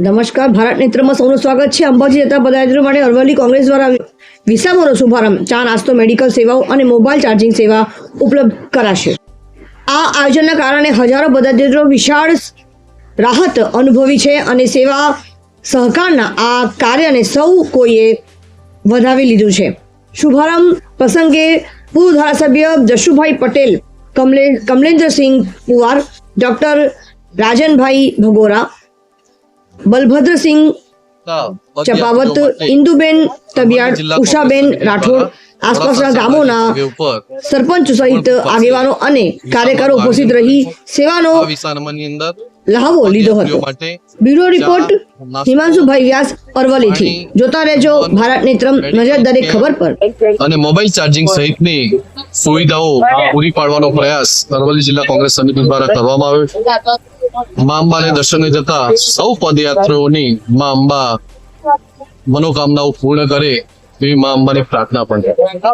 નમસ્કાર, ભારત નેત્રમાં સૌનું સ્વાગત છે. અંબાજી જતા પદયાત્રીઓ માટે અરવલ્લી કોંગ્રેસ દ્વારા વિસામોનો શુભારંભ. ચા, નાસ્તો, મેડિકલ સેવાઓ અને મોબાઈલ ચાર્જિંગ સેવા ઉપલબ્ધ કરાશે. આ આયોજનના કારણે હજારો પદયાત્રીઓ વિશાળ રાહત અનુભવી છે અને સેવા સહકારના આ કાર્યને સૌ કોઈએ વધાવી લીધું છે. શુભારંભ પ્રસંગે પૂર્વ ધારાસભ્ય જશુભાઈ પટેલ, કમલે, કમલેન્દ્રસિંહ પુવાર ડોક્ટર રાજનભાઈ ભગોરા બલભદ્રસિંહ ચપાવત ઇન્દુબેન તબિયાડ ઉષાબેન રાઠોડ આસપાસના ગામોના સરપંચ સહિત આગેવાનો અને કાર્યકરો ઉપસ્થિત રહી સેવાનો લહાવો લીધો હતો. બ્યુરો રિપોર્ટ હિમાંશુભાઈ વ્યાસ અરવલીથી જોતા રહેજો ભારત નેત્રમ નજર દરેક ખબર પર. અને મોબાઈલ ચાર્જિંગ સહિતની સુવિધાઓ પૂરી પાડવાનો પ્રયાસ અરવલ્લી જિલ્લા કોંગ્રેસ સમિતિ દ્વારા કરવામાં આવ્યો મા અંબાને દર્શને જતા સૌ પદયાત્રીઓની મા અંબા મનોકામનાઓ પૂર્ણ કરે એવી મા અંબાની પ્રાર્થના પણ